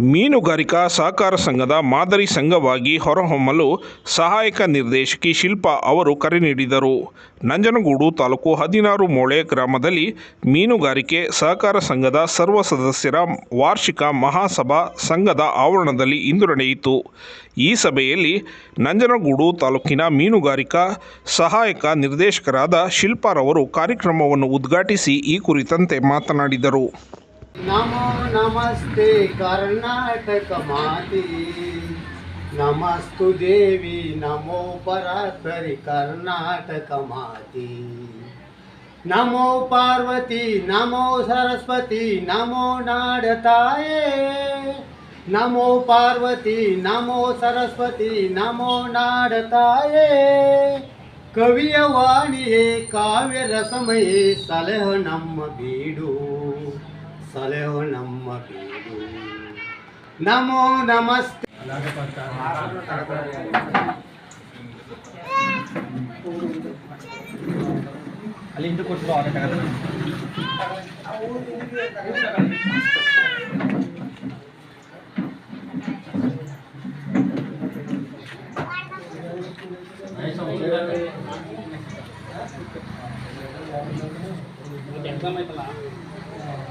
ಮೀನುಗಾರಿಕಾ ಸಹಕಾರ ಸಂಘದ ಮಾದರಿ ಸಂಘವಾಗಿ ಹೊರಹೊಮ್ಮಲು ಸಹಾಯಕ ನಿರ್ದೇಶಕಿ ಶಿಲ್ಪಾ ಅವರು ಕರೆ ನೀಡಿದರು. ನಂಜನಗೂಡು ತಾಲೂಕು ಹದಿನಾರು ಮೋಳೆ ಗ್ರಾಮದಲ್ಲಿ ಮೀನುಗಾರಿಕೆ ಸಹಕಾರ ಸಂಘದ ಸರ್ವ ಸದಸ್ಯರ ವಾರ್ಷಿಕ ಮಹಾಸಭಾ ಸಂಘದ ಆವರಣದಲ್ಲಿ ಇಂದು ನಡೆಯಿತು. ಈ ಸಭೆಯಲ್ಲಿ ನಂಜನಗೂಡು ತಾಲೂಕಿನ ಮೀನುಗಾರಿಕಾ ಸಹಾಯಕ ನಿರ್ದೇಶಕರಾದ ಶಿಲ್ಪಾರವರು ಕಾರ್ಯಕ್ರಮವನ್ನು ಉದ್ಘಾಟಿಸಿ ಈ ಕುರಿತಂತೆ ಮಾತನಾಡಿದರು. नमो नमस्ते कर्नाटक माती नमस्तु देवी नमो परात्परि कर्नाटक माती नमो पार्वती नमो सरस्वती नमो नाडताये। नमो पार्वती नमो सरस्वती नमो नाडताये। कवियवाणिये काव्यरसमये सलह नम बीडू। ನಾಡ ತಾಯೇ ಕವಿಯ ವಾಣಿಯೇ ಕಾವ್ಯ ರಸಮಯೇ ಸಲಹ ನಮ್ಮ ಬೀಡು ಸಲಹೋ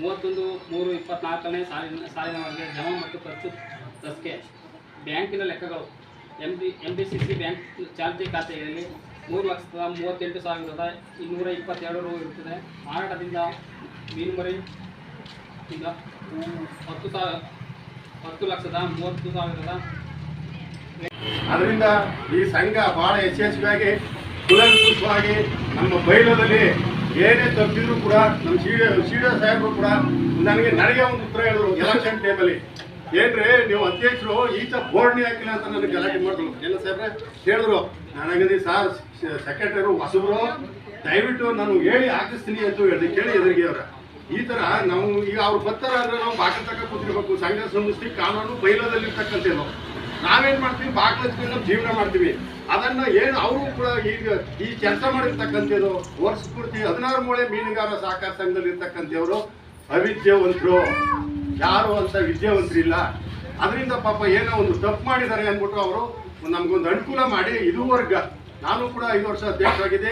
ಮೂವತ್ತೊಂದು, ಮೂರು ಇಪ್ಪತ್ನಾಲ್ಕನೇ ಸಾಲಿನ ಸಾಲಿನವರೆಗೆ ಜಮಾ ಮತ್ತು ಖರ್ಚು ತಸ್ಕೆ. ಬ್ಯಾಂಕಿನ ಲೆಕ್ಕಗಳು. M B M B C C bank ಚಾಲ್ತಿ ಖಾತೆಯಲ್ಲಿ ಮೂರು ಲಕ್ಷದ ಮೂವತ್ತೆಂಟು ಸಾವಿರದ ಇನ್ನೂರ ಇಪ್ಪತ್ತೆರಡು ರು ಇರುತ್ತದೆ. ಮಾರಾಟದಿಂದ ಮೀನುಮರಿ ಈಗ ಹತ್ತು ಸಾವಿರ ಹತ್ತು ಲಕ್ಷದ ಮೂವತ್ತು ಸಾವಿರದ ಅದರಿಂದ ಈ ಸಂಘ ಬಹಳ ಯಶಸ್ವಿಯಾಗಿ ಸುಲಭವಾಗಿ ನಮ್ಮ ಬೈಲದಲ್ಲಿ ಏನೇ ತಪ್ಪಿದ್ರು ಕೂಡ ನಮ್ಮ ಸೀಡ ಸೀಡ ಸಾಹೇಬರು ಕೂಡ ನನಗೆ ನನಗೆ ಒಂದು ಉತ್ತರ ಹೇಳಿದ್ರು ಎಲೆಕ್ಷನ್ ಟೈಮಲ್ಲಿ ಏನ್ರಿ, ನೀವು ಅಧ್ಯಕ್ಷರು ಈತ ಬೋರ್ಡ್ನಿ ಹಾಕಿಲ್ಲ ಅಂತ ನನಗೆ ಗಲಾಟೆ ಮಾಡಿದ್ರು ಎಲ್ಲ ಸಾಹೇಬ್ರೆ? ಹೇಳಿದ್ರು, ನನಗದಿ ಸಾರ್ ಸೆಕ್ರೆಟರಿ ಹೊಸಬ್ರು, ದಯವಿಟ್ಟು ನಾನು ಹೇಳಿ ಹಾಕಿಸ್ತೀನಿ ಅಂತ ಹೇಳಿ ಕೇಳಿ ಎದುರಿಗೆ ಅವ್ರ. ಈ ತರ ನಾವು ಈಗ ಅವ್ರು ಬರ್ತಾರ ಅಂದ್ರೆ ನಾವು ಬಾಕಿ ತಕ್ಕ ಕೂತಿರ್ಬೇಕು. ಸಂಘ ಸಂಸ್ಥೆ ಕಾನೂನು ಬೈಲದಲ್ಲಿರ್ತಕ್ಕಂಥ ಇರ್ತಕ್ಕಂಥದ್ದು ನಾವೇನ್ ಮಾಡ್ತೀವಿ? ಬಾಕಲ್ ನಮ್ಮ ಜೀವನ ಮಾಡ್ತೀವಿ. ಅದನ್ನ ಏನು ಅವರು ಕೂಡ ಈಗ ಈ ಕೆಲಸ ಮಾಡಿರ್ತಕ್ಕಂಥದ್ದು ವರ್ಷ ಪೂರ್ತಿ ಹದಿನಾರು ಮೂಳೆ ಮೀನುಗಾರ ಸಹಕಾರ ಸಂಘದಲ್ಲಿ ಇರ್ತಕ್ಕಂಥವ್ರು ಅವಿದ್ಯಾವಂತರು. ಯಾರು ಅಂತ ವಿದ್ಯಾವಂತರಿಲ್ಲ. ಅದರಿಂದ ಪಾಪ ಏನೋ ಒಂದು ತಪ್ಪು ಮಾಡಿದ್ದಾರೆ ಅಂದ್ಬಿಟ್ಟು ಅವರು ನಮ್ಗೊಂದು ಅನುಕೂಲ ಮಾಡಿ, ಇದುವರೆಗ ನಾನು ಕೂಡ ಐದು ವರ್ಷ ಅಧ್ಯಕ್ಷರಾಗಿದೆ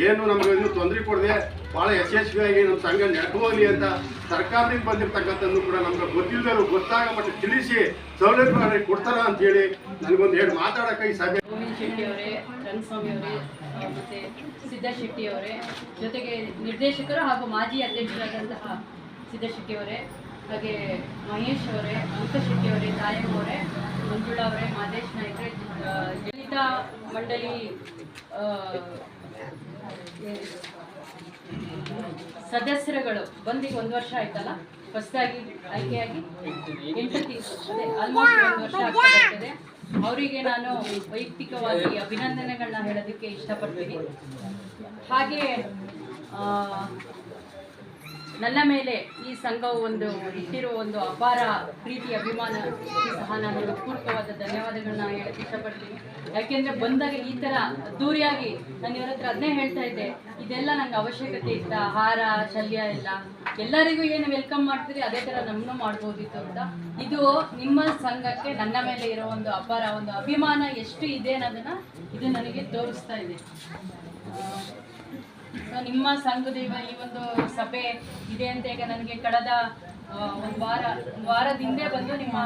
ಏನು ನಮ್ಗೆ ಇನ್ನೂ ತೊಂದರೆ ಕೊಡದೆ. ಬಹಳ ಯಶಸ್ವಿಯಾಗಿ ನಮ್ಮ ಸಂಘ ಹೋಗಲಿ ಅಂತ ಸರ್ಕಾರದಿಂದ ಬಂದಿರತಕ್ಕಂಥದ್ದು ಕೂಡ ನಮ್ಗೆ ಗೊತ್ತಿಲ್ಲದರು ಗೊತ್ತಾಗ ಮತ್ತೆ ತಿಳಿಸಿ ಸೌಲಭ್ಯ ಕೊಡ್ತಾರ ಅಂತ ಹೇಳಿ ನನಗೊಂದು ಹೇಳಿ ಮಾತಾಡಕ್ಕೆ ಈ ಸಭೆ ಅವರೇ ಅವರೇ ಆ, ಮತ್ತೆ ಸಿದ್ಧ ಶೆಟ್ಟಿ ಅವರೇ. ಜೊತೆಗೆ ನಿರ್ದೇಶಕರು ಹಾಗೂ ಮಾಜಿ ಅಧ್ಯಕ್ಷರಾದಂತಹ ಸಿದ್ದಶೆಟ್ಟಿ ಅವರೇ ಹಾಗೆ ಮಹೇಶ್ ಅವರೇ ಅಂಕ ಶೆಟ್ಟಿ ಅವರೇ ತಾಯಮ್ಮ ಅವರೇ ಮಂಜುಳಾ ಅವರೇ ಮಾದೇಶ್ ನಾಯ್ಕರೇ ಆ, ದಲಿತ ಮಂಡಳಿ ಸದಸ್ಯರುಗಳು ಬಂದಿಗೆ ಒಂದು ವರ್ಷ ಆಯ್ತಲ್ಲ? ಹೊಸದಾಗಿ ಆಯ್ಕೆಯಾಗಿ? ಎಂಟು ತಿಂಗಳು ಆಲ್ಮೋಸ್ಟ್ ಒಂದು ವರ್ಷ ಆಗ್ತಾ ಬರ್ತದೆ. ಅವರಿಗೆ ನಾನು ವೈಯಕ್ತಿಕವಾಗಿ ಅಭಿನಂದನೆಗಳನ್ನ ಹೇಳೋದಕ್ಕೆ ಇಷ್ಟಪಡ್ತೀನಿ. ಹಾಗೆ ನನ್ನ ಮೇಲೆ ಈ ಸಂಘವು ಒಂದು ಇಟ್ಟಿರುವ ಒಂದು ಅಪಾರ ಪ್ರೀತಿ, ಅಭಿಮಾನ ಸಹ ನಾನು ಹೃತ್ಪೂರ್ವಕವಾದ ಧನ್ಯವಾದಗಳನ್ನ ಹೇಳಕ್ಕೆ ಇಷ್ಟಪಡ್ತೀನಿ. ಯಾಕೆಂದ್ರೆ ಬಂದಾಗ ಈ ಥರ ಅದ್ದೂರಿಯಾಗಿ ನಾನು ಇವ್ರ ಹತ್ರ ಅದನ್ನೇ ಹೇಳ್ತಾ ಇದ್ದೆ, ಇದೆಲ್ಲ ನಂಗೆ ಅವಶ್ಯಕತೆ ಇತ್ತ ಆಹಾರ ಶಲ್ಯ ಎಲ್ಲ. ಎಲ್ಲರಿಗೂ ಏನು ವೆಲ್ಕಮ್ ಮಾಡ್ತೀರಿ, ಅದೇ ಥರ ನಮ್ಮನ್ನು ಮಾಡ್ಬೋದಿತ್ತು ಅಂತ. ಇದು ನಿಮ್ಮ ಸಂಘಕ್ಕೆ ನನ್ನ ಮೇಲೆ ಇರೋ ಒಂದು ಅಪಾರ ಒಂದು ಅಭಿಮಾನ ಎಷ್ಟು ಇದೆ ಅನ್ನೋದನ್ನ ಇದು ನನಗೆ ತೋರಿಸ್ತಾ ಇದೆ. ನಿಮ್ಮ ಸಂಘದ ಈ ಒಂದು ಸಭೆ ಇದೆ ಅಂತ ಈಗ ನನಗೆ ಕಳೆದ ಒಂದು ವಾರ ಒಂದು ವಾರದ ಹಿಂದೆ ಬಂದು ನಿಮ್ಮ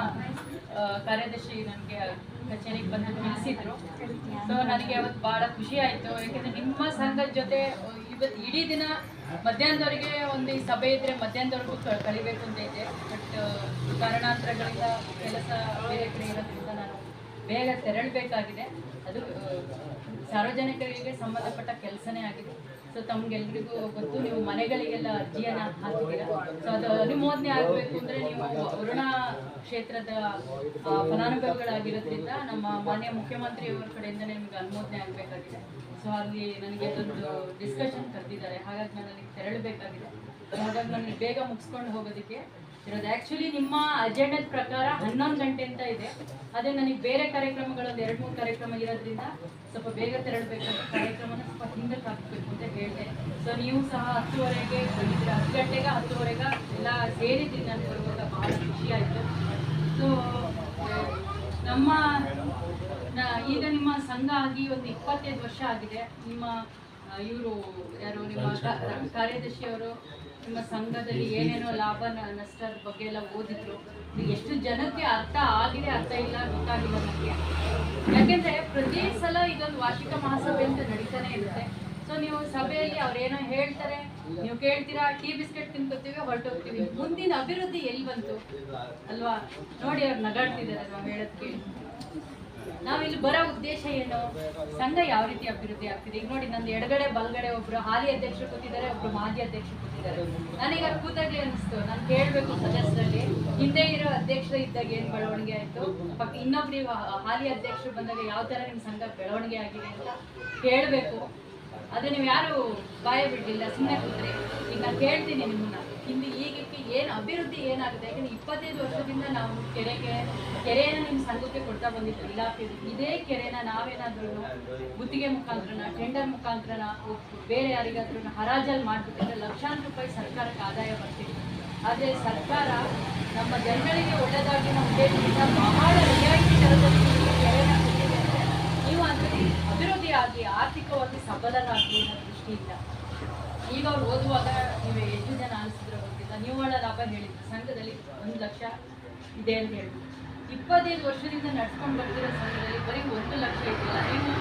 ಕಾರ್ಯದರ್ಶಿ ನನಗೆ ಕಚೇರಿಗೆ ಬಂದು ತಿಳಿಸಿದ್ರು. ಸೊ ನನಗೆ ಅವತ್ತು ಭಾಳ ಖುಷಿ ಆಯಿತು. ಯಾಕೆಂದರೆ ನಿಮ್ಮ ಸಂಘದ ಜೊತೆ ಇವತ್ತು ಇಡೀ ದಿನ ಮಧ್ಯಾಹ್ನದವರೆಗೆ ಒಂದು ಈ ಸಭೆ ಇದ್ದರೆ ಮಧ್ಯಾಹ್ನದವರೆಗೂ ಕ- ಕಳಿಬೇಕು ಅಂತ ಇದೆ. ಬಟ್ ಕಾರಣಾಂತರಗಳಿಂದ ಕೆಲಸ ಬೇರೆ ಕಡೆ ಇರೋದ್ರಿಂದ ನಾನು ಬೇಗ ತೆರಳಬೇಕಾಗಿದೆ. ಅದು ಸಾರ್ವಜನಿಕರಿಗೆ ಸಂಬಂಧಪಟ್ಟ ಕೆಲಸನೇ ಆಗಿದೆ. ಸೊ ತಮ್ಗೆಲ್ರಿಗೂ ಗೊತ್ತು, ನೀವು ಮನೆಗಳಿಗೆಲ್ಲ ಅರ್ಜಿಯನ್ನ ಹಾಕಿದ್ದೀರಾ? ಸೊ ಅದು ಅನುಮೋದನೆ ಆಗಬೇಕು ಅಂದ್ರೆ ನೀವು ವರುಣ ಕ್ಷೇತ್ರದ ಫಲಾನುಭವಿಗಳಾಗಿರೋದ್ರಿಂದ ನಮ್ಮ ಮಾನ್ಯ ಮುಖ್ಯಮಂತ್ರಿಯವರ ಕಡೆಯಿಂದ ನಿಮಗೆ ಅನುಮೋದನೆ ಆಗಬೇಕಾಗಿದೆ. ಸೊ ಅಲ್ಲಿ ನನಗೆ ಅದೊಂದು ಡಿಸ್ಕಷನ್ ಕರೆದಿದ್ದಾರೆ. ಹಾಗಾಗಿ ನಾನು ಅಲ್ಲಿಗೆ ತೆರಳಬೇಕಾಗಿದೆ ಹಾಗಾಗಿ ನನಗೆ ಬೇಗ ಮುಗಿಸ್ಕೊಂಡು ಹೋಗೋದಕ್ಕೆ ಇರೋದು. ಆ್ಯಕ್ಚುಲಿ ನಿಮ್ಮ ಅಜೆಂಡದ ಪ್ರಕಾರ ಹನ್ನೊಂದು ಗಂಟೆ ಅಂತ ಇದೆ. ಅದೇ ನನಗೆ ಬೇರೆ ಕಾರ್ಯಕ್ರಮಗಳಲ್ಲಿ ಎರಡು ಮೂರು ಕಾರ್ಯಕ್ರಮ ಇರೋದ್ರಿಂದ ಸ್ವಲ್ಪ ಬೇಗ ತೆರಳಬೇಕಾದ ಕಾರ್ಯಕ್ರಮನ ಸ್ವಲ್ಪ ಹಿಂದಕ್ಕೆ ಹಾಕಬೇಕು ಅಂತ ಹೇಳಿದೆ. ಸೊ ನೀವು ಸಹ ಹತ್ತುವರೆಗೆ ಬಂದಿದ್ದೀರ? ಹತ್ತು ಗಂಟೆಗೆ ಹತ್ತುವರೆಗೆ ಎಲ್ಲ ಸೇರಿದ್ದೀನಿ ನಾನು ಬರುವಾಗ ಬಹಳ ಖುಷಿ ಆಯಿತು. ಸೊ ನಮ್ಮ ಈಗ ನಿಮ್ಮ ಸಂಘ ಆಗಿ ಒಂದು ಇಪ್ಪತ್ತೈದು ವರ್ಷ ಆಗಿದೆ. ನಿಮ್ಮ ಇವರು ಯಾರು? ನಿಮ್ಮ ಕಾರ್ಯದರ್ಶಿಯವರು ನಿಮ್ಮ ಸಂಘದಲ್ಲಿ ಏನೇನೋ ಲಾಭ ನಷ್ಟದ ಬಗ್ಗೆ ಎಲ್ಲ ಓದಿದ್ರು. ಎಷ್ಟು ಜನಕ್ಕೆ ಅರ್ಥ ಆಗಿದೆ, ಅರ್ಥ ಇಲ್ಲ ಗೊತ್ತಾಗಿಲ್ಲ ನನಗೆ ಯಾಕೆಂದ್ರೆ ಪ್ರತಿ ಸಲ ಇದೊಂದು ವಾರ್ಷಿಕ ಮಹಾಸಭೆ ಅಂತ ನಡೀತಾನೆ ಇರುತ್ತೆ. ಸೊ ನೀವು ಸಭೆಯಲ್ಲಿ ಅವ್ರೇನೋ ಹೇಳ್ತಾರೆ, ನೀವು ಕೇಳ್ತೀರಾ, ಟೀ ಬಿಸ್ಕೆಟ್ ತಿನ್ಕೋತೀವಿ, ಹೊರಟೋಗ್ತೀವಿ. ಮುಂದಿನ ಅಭಿವೃದ್ಧಿ ಎಲ್ಲಿ ಬಂತು? ಅಲ್ವಾ? ನೋಡಿ ಅವ್ರು ನಗಾಡ್ತಿದ್ದಾರೆ ನಾವು ಹೇಳೋದ್ ಕೇಳಿ ನಾವಿಲ್ಲಿ ಬರೋ ಉದ್ದೇಶ ಏನು? ಸಂಘ ಯಾವ ರೀತಿ ಅಭಿವೃದ್ಧಿ ಆಗ್ತಿದೆ? ಈಗ ನೋಡಿ, ನಂದು ಎಡಗಡೆ, ಬಲಗಡೆ ಒಬ್ರು ಹಾಲಿ ಅಧ್ಯಕ್ಷರು ಕೂತಿದ್ದಾರೆ, ಒಬ್ರು ಮಾಜಿ ಅಧ್ಯಕ್ಷರು ಕೂತಿದ್ದಾರೆ. ನನಗೆ ಕೂತಾಗ್ಲಿ ಅನಿಸ್ತು. ನಾನು ಕೇಳಬೇಕು ಸದಸ್ಯರಲ್ಲಿ. ಹಿಂದೆ ಇರೋ ಅಧ್ಯಕ್ಷರು ಇದ್ದಾಗ ಏನು ಬೆಳವಣಿಗೆ ಆಯಿತು? ಪಕ್ಕ ಇನ್ನೊಬ್ರು ಹಾಲಿ ಅಧ್ಯಕ್ಷರು ಬಂದಾಗ ಯಾವ ಥರ ನಿಮ್ಮ ಸಂಘ ಬೆಳವಣಿಗೆ ಆಗಿದೆ ಅಂತ ಕೇಳಬೇಕು. ಆದರೆ ನೀವು ಯಾರು ಬಾಯ ಬಿಡಲಿಲ್ಲ ಸುಮ್ಮನೆ ಕೂತ್ರಿ. ಈಗ ನಾನು ಕೇಳ್ತೀನಿ ನಿಮ್ಮನ್ನ. ಹಿಂದೆ ಈಗಕ್ಕೆ ಏನು ಅಭಿವೃದ್ಧಿ ಏನಾಗುತ್ತೆ? ಯಾಕಂದ್ರೆ ಇಪ್ಪತ್ತೈದು ವರ್ಷದಿಂದ ನಾವು ಕೆರೆಗೆ, ಕೆರೆಯನ್ನು ನಿಮ್ಮ ಸಂಘಕ್ಕೆ ಕೊಡ್ತಾ ಬಂದಿದ್ದು ಇಲಾಖೆ ಇದೇ ಕೆರೆನ ನಾವೇನಾದ್ರೂ ಗುತ್ತಿಗೆ ಮುಖಾಂತರನ ಟೆಂಡರ್ ಮುಖಾಂತರನ, ಬೇರೆ ಯಾರಿಗಾದ್ರೂ ಹರಾಜಲ್ಲಿ ಮಾಡಿಬಿಟ್ಟಿದ್ರೆ ಲಕ್ಷಾಂತರ ರೂಪಾಯಿ ಸರ್ಕಾರಕ್ಕೆ ಆದಾಯ ಬರ್ತಿತ್ತು ಆದರೆ ಸರ್ಕಾರ ನಮ್ಮ ಜನಗಳಿಗೆ ಒಳ್ಳೆಯದಾಗಿ ನಮ್ಮ ದೇಶದಿಂದ ಬಹಳ ರಿಯಾಯಿತಿ ದರದಲ್ಲಿ ನಿಮಗೆ ಕೆರೆನ ಕೊಟ್ಟಿದೆ ಅಂದರೆ ನೀವು ಅಭಿವೃದ್ಧಿ ಆಗಿ ಆರ್ಥಿಕವಾಗಿ ಸಬಲರಾಗಿ ಅನ್ನೋ ದೃಷ್ಟಿಯಿಂದ. ಈಗ ಅವ್ರು ಓದುವಾಗ ನೀವು ಎಷ್ಟು ಜನ ಅನಿಸಿದ್ರೆ ಗೊತ್ತಿಲ್ಲ. ನಿವ್ವಳ ಲಾಭ ಹೇಳಿದ್ರು. ಸಂಘದಲ್ಲಿ ಒಂದು ಲಕ್ಷ ಇದೆ ಅಂತ ಹೇಳಿದ್ರು. ಇಪ್ಪತ್ತೈದು ವರ್ಷದಿಂದ ನಡ್ಸ್ಕೊಂಡು ಬರ್ತಿರೋ ಸಂಘದಲ್ಲಿ ಬರೀ ಒಂದು ಲಕ್ಷ ಇದೆಯಲ್ಲ ನೀವು